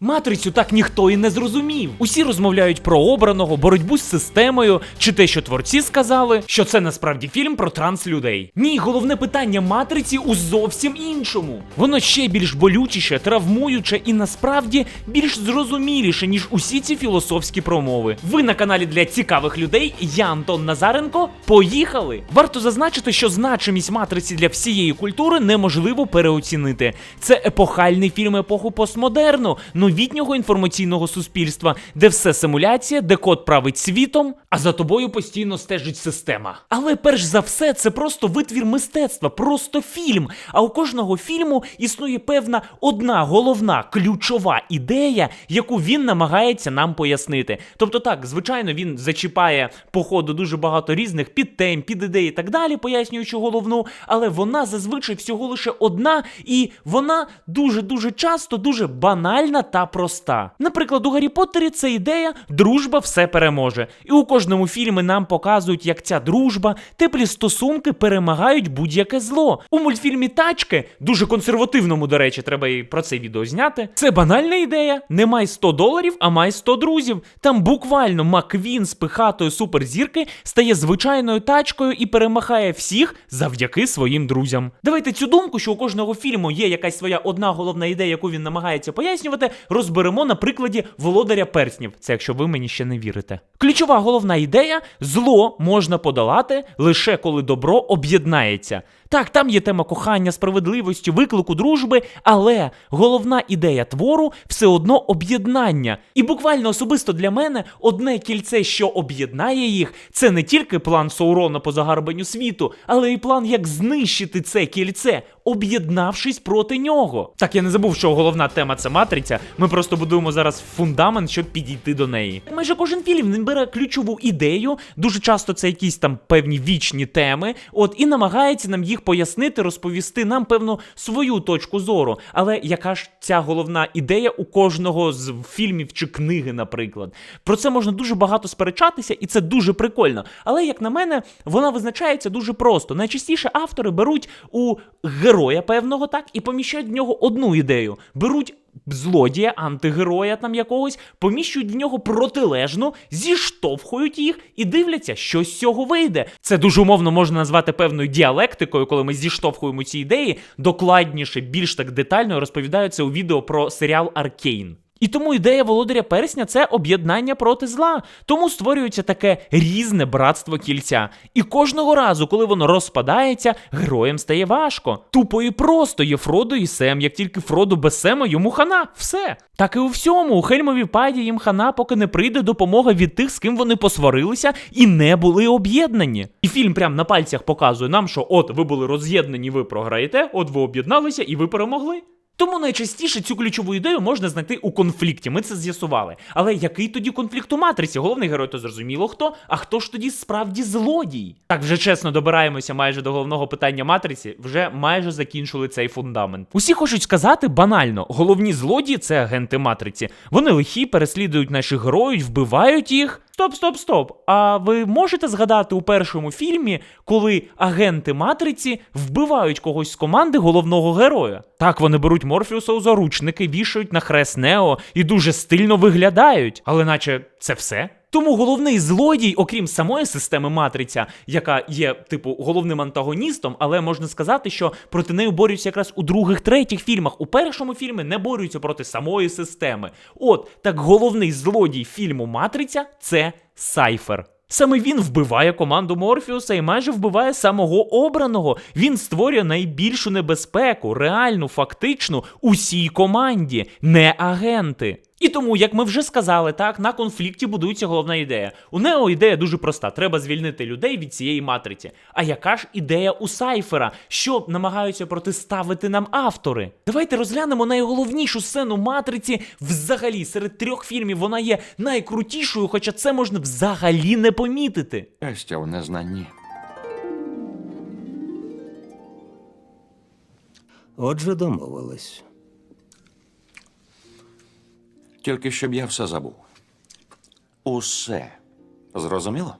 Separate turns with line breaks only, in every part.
Матрицю так ніхто і не зрозумів. Усі розмовляють про обраного, боротьбу з системою, чи те, що творці сказали, що це насправді фільм про транслюдей. Ні, головне питання матриці у зовсім іншому. Воно ще більш болючіше, травмуюче і насправді більш зрозуміліше, ніж усі ці філософські промови. Ви на каналі для цікавих людей. Я Антон Назаренко. Поїхали! Варто зазначити, що значимість матриці для всієї культури неможливо переоцінити. Це епохальний фільм епоху постмодерну, новітнього інформаційного суспільства, де все симуляція, де код править світом, а за тобою постійно стежить система. Але перш за все, це просто витвір мистецтва, просто фільм. А у кожного фільму існує певна одна головна ключова ідея, яку він намагається нам пояснити. Тобто, так, звичайно, він зачіпає по ходу дуже багато різних підтем, підідей і так далі, пояснюючи головну, але вона зазвичай всього лише одна, і вона дуже дуже часто дуже банальна та проста. Наприклад, у Гаррі Поттері це ідея дружба все переможе. І у кожному фільмі нам показують, як ця дружба, теплі стосунки перемагають будь-яке зло. У мультфільмі Тачки, дуже консервативному, до речі, треба і про це відео зняти. Це банальна ідея. Не май 100 доларів, а май 100 друзів. Там буквально Маквін з пихатою суперзірки стає звичайною тачкою і перемагає всіх завдяки своїм друзям. Давайте цю думку, що у кожного фільму є якась своя одна головна ідея, яку він намагається пояснювати, розберемо на прикладі володаря перснів. Це якщо ви мені ще не вірите. Ключова головна ідея: зло можна подолати лише коли добро об'єднається. Так, там є тема кохання, справедливості, виклику дружби, але головна ідея твору все одно об'єднання. І буквально особисто для мене одне кільце, що об'єднає їх, це не тільки план Саурона по загарбанню світу, але й план, як знищити це кільце, об'єднавшись проти нього. Так, я не забув, що головна тема це матриця. Ми просто будуємо зараз фундамент, щоб підійти до неї. Майже кожен фільм він бере ключову ідею, дуже часто це якісь там певні вічні теми, от і намагається нам їх пояснити, розповісти нам певно свою точку зору. Але яка ж ця головна ідея у кожного з фільмів чи книги, наприклад? Про це можна дуже багато сперечатися, і це дуже прикольно. Але як на мене, вона визначається дуже просто. Найчастіше автори беруть у героя певного так і поміщають в нього одну ідею. Беруть злодія, антигероя там якогось, поміщують в нього протилежну, зіштовхують їх і дивляться, що з цього вийде. Це дуже умовно можна назвати певною діалектикою, коли ми зіштовхуємо ці ідеї. Докладніше, більш так детально розповідаються у відео про серіал Аркейн. І тому ідея володаря персня це об'єднання проти зла. Тому створюється таке різне братство кільця. І кожного разу, коли воно розпадається, героям стає важко. Тупо і просто є Фродо і Сем. Як тільки Фродо без Сема, йому хана. Все. Так і у всьому. У Хельмовій паді їм хана, поки не прийде допомога від тих, з ким вони посварилися і не були об'єднані. І фільм прям на пальцях показує нам, що от ви були роз'єднані, ви програєте, от ви об'єдналися і ви перемогли. Тому найчастіше цю ключову ідею можна знайти у конфлікті. Ми це з'ясували. Але який тоді конфлікт у матриці? Головний герой то зрозуміло хто, а хто ж тоді справді злодій? Так вже чесно добираємося майже до головного питання матриці, вже майже закінчили цей фундамент. Усі хочуть сказати банально: головні злодії це агенти матриці. Вони лихі, переслідують наших героїв, вбивають їх. Стоп, стоп, стоп. А ви можете згадати у першому фільмі, коли агенти матриці вбивають когось з команди головного героя? Так, вони беруть Морфіуса у заручники, вішають на хрест Нео і дуже стильно виглядають. Але наче це все? Тому головний злодій, окрім самої системи матриця, яка є, типу, головним антагоністом, але можна сказати, що проти неї борються якраз у других, третіх фільмах. У першому фільмі не борються проти самої системи. От так головний злодій фільму Матриця це Сайфер. Саме він вбиває команду Морфіуса і майже вбиває самого обраного. Він створює найбільшу небезпеку, реальну, фактичну усій команді, не агенти. І тому, як ми вже сказали, так на конфлікті будується головна ідея. У Нео ідея дуже проста: треба звільнити людей від цієї матриці. А яка ж ідея у Сайфера? Що намагаються протиставити нам автори? Давайте розглянемо найголовнішу сцену матриці. Взагалі, серед трьох фільмів вона є найкрутішою, хоча це можна взагалі не помітити.
Щастя в незнанні.
Отже, домовились.
Тільки щоб я все забув. Усе. Зрозуміло?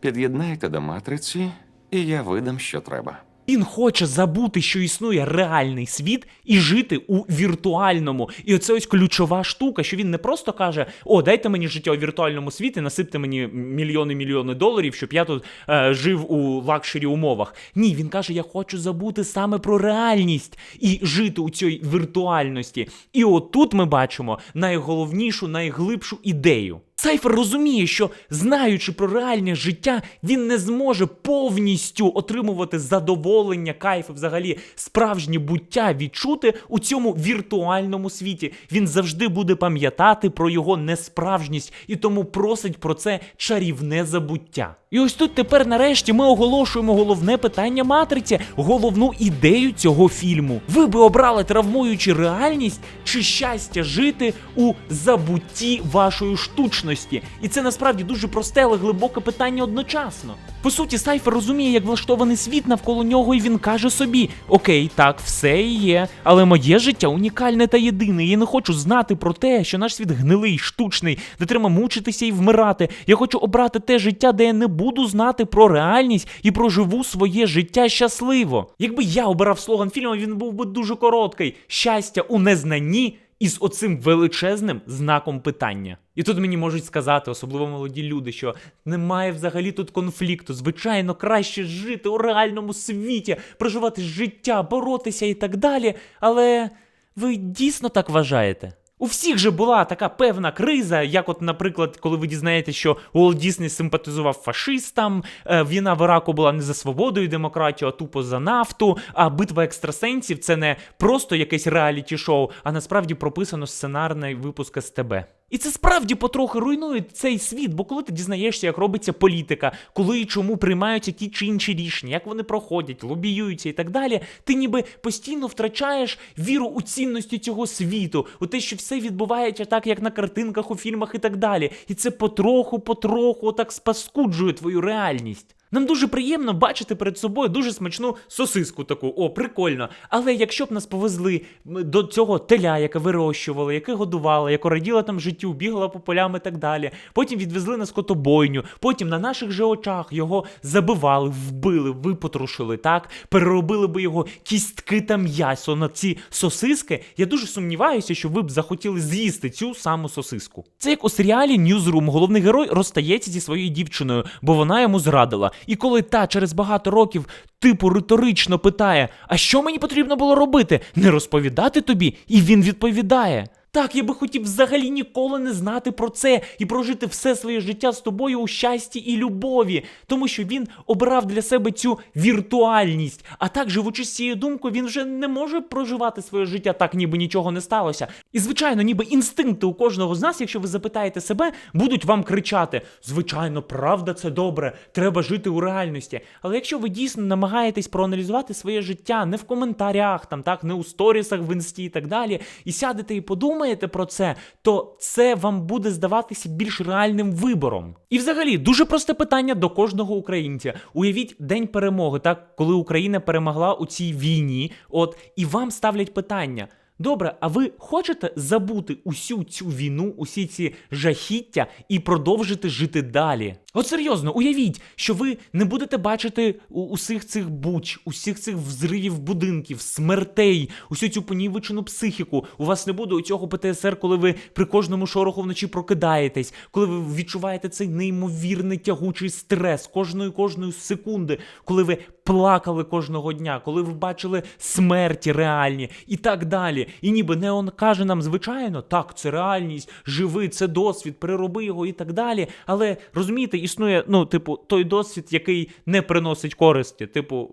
Під'єднайте до матриці, і я видам, що треба.
Він хоче забути, що існує реальний світ, і жити у віртуальному. І оце ось ключова штука, що він не просто каже: О, дайте мені життя у віртуальному світі, насипте мені мільйони мільйони доларів, щоб я тут е, жив у лакшері умовах. Ні, він каже: Я хочу забути саме про реальність і жити у цій віртуальності. І отут ми бачимо найголовнішу, найглибшу ідею. Сайфер розуміє, що знаючи про реальне життя, він не зможе повністю отримувати задоволення, кайф і взагалі справжнє буття відчути у цьому віртуальному світі. Він завжди буде пам'ятати про його несправжність і тому просить про це чарівне забуття. І ось тут тепер нарешті ми оголошуємо головне питання матриці, головну ідею цього фільму. Ви би обрали травмуючи реальність чи щастя жити у забутті вашої штучності? І це насправді дуже просте, але глибоке питання одночасно. По суті, Сайфер розуміє, як влаштований світ навколо нього, і він каже собі: Окей, так, все є, але моє життя унікальне та єдине. Я не хочу знати про те, що наш світ гнилий, штучний, де треба мучитися і вмирати. Я хочу обрати те життя, де я не буду знати про реальність і проживу своє життя щасливо. Якби я обирав слоган фільму, він був би дуже короткий: щастя у незнанні із оцим величезним знаком питання. І тут мені можуть сказати, особливо молоді люди, що немає взагалі тут конфлікту. Звичайно, краще жити у реальному світі, проживати життя, боротися і так далі. Але ви дійсно так вважаєте? У всіх же була така певна криза, як, от, наприклад, коли ви дізнаєтеся, що Уолт Дісней симпатизував фашистам, е, війна в Іраку була не за свободу і демократію, а тупо за нафту. А битва екстрасенсів це не просто якесь реаліті-шоу, а насправді прописано сценарний випуск СТБ. І це справді потрохи руйнує цей світ, бо коли ти дізнаєшся, як робиться політика, коли і чому приймаються ті чи інші рішення, як вони проходять, лобіюються і так далі, ти ніби постійно втрачаєш віру у цінності цього світу, у те, що все відбувається так, як на картинках, у фільмах і так далі. І це потроху, потроху так спаскуджує твою реальність. Нам дуже приємно бачити перед собою дуже смачну сосиску таку, о, прикольно. Але якщо б нас повезли до цього теля, яке вирощували, яке годували, яке раділо там життю, бігала по полям і так далі. Потім відвезли на скотобойню, потім на наших же очах його забивали, вбили, випотрушили, так, переробили би його кістки та м'ясо на ці сосиски. Я дуже сумніваюся, що ви б захотіли з'їсти цю саму сосиску. Це як у серіалі Newsroom головний герой розстається зі своєю дівчиною, бо вона йому зрадила. І коли та через багато років типу риторично питає: А що мені потрібно було робити? Не розповідати тобі? І він відповідає. Так, я би хотів взагалі ніколи не знати про це і прожити все своє життя з тобою у щасті і любові, тому що він обрав для себе цю віртуальність. А так, живучи з цією думкою, він вже не може проживати своє життя так, ніби нічого не сталося. І звичайно, ніби інстинкти у кожного з нас, якщо ви запитаєте себе, будуть вам кричати: звичайно, правда, це добре, треба жити у реальності. Але якщо ви дійсно намагаєтесь проаналізувати своє життя не в коментарях, там так, не у сторісах в інсті і так далі, і сядете і подумаєте про це, то це вам буде здаватися більш реальним вибором. І взагалі дуже просте питання до кожного українця. Уявіть день перемоги, так коли Україна перемогла у цій війні, от і вам ставлять питання. Добре, а ви хочете забути усю цю війну, усі ці жахіття і продовжити жити далі? От серйозно, уявіть, що ви не будете бачити усіх цих буч, усіх цих взривів будинків, смертей, усю цю понівечену психіку. У вас не буде у цього ПТСР, коли ви при кожному шороху вночі прокидаєтесь, коли ви відчуваєте цей неймовірний тягучий стрес кожної кожної секунди, коли ви плакали кожного дня, коли ви бачили смерті реальні і так далі. І ніби Неон каже нам, звичайно, так, це реальність, живи, це досвід, перероби його і так далі. Але розумієте, існує, ну, типу, той досвід, який не приносить користі. Типу,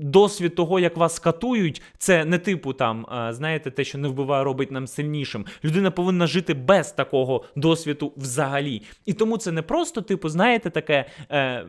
досвід того, як вас катують, це не типу там, знаєте, те, що не вбиває, робить нам сильнішим. Людина повинна жити без такого досвіду взагалі. І тому це не просто, типу, знаєте, таке е,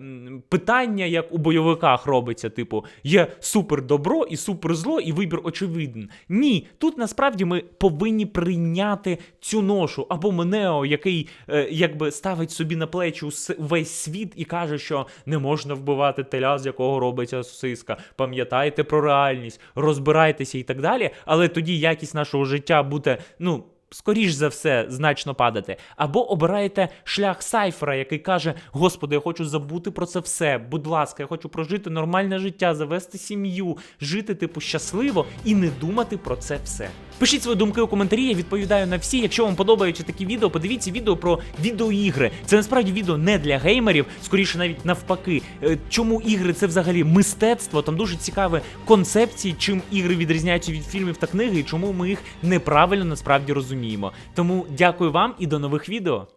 питання, як у бойовиках робиться. Типу, є супер добро і супер зло, і вибір очевиден. Ні, тут насправді ми повинні прийняти цю ношу або Менео, який е, якби ставить собі на плечі весь світ і каже, що не можна вбивати теля, з якого робиться сосиска. Пам'ятайте про реальність, розбирайтеся і так далі. Але тоді якість нашого життя буде, ну. Скоріш за все, значно падати, або обираєте шлях Сайфера, який каже: Господи, я хочу забути про це все. Будь ласка, я хочу прожити нормальне життя, завести сім'ю, жити типу щасливо і не думати про це все. Пишіть свої думки у коментарі, я відповідаю на всі. Якщо вам подобаються такі відео, подивіться відео про відеоігри. Це насправді відео не для геймерів, скоріше навіть навпаки. Е, Чому ігри це взагалі мистецтво? Там дуже цікаві концепції, чим ігри відрізняються від фільмів та книги, і чому ми їх неправильно насправді розуміємо. Тому дякую вам і до нових відео.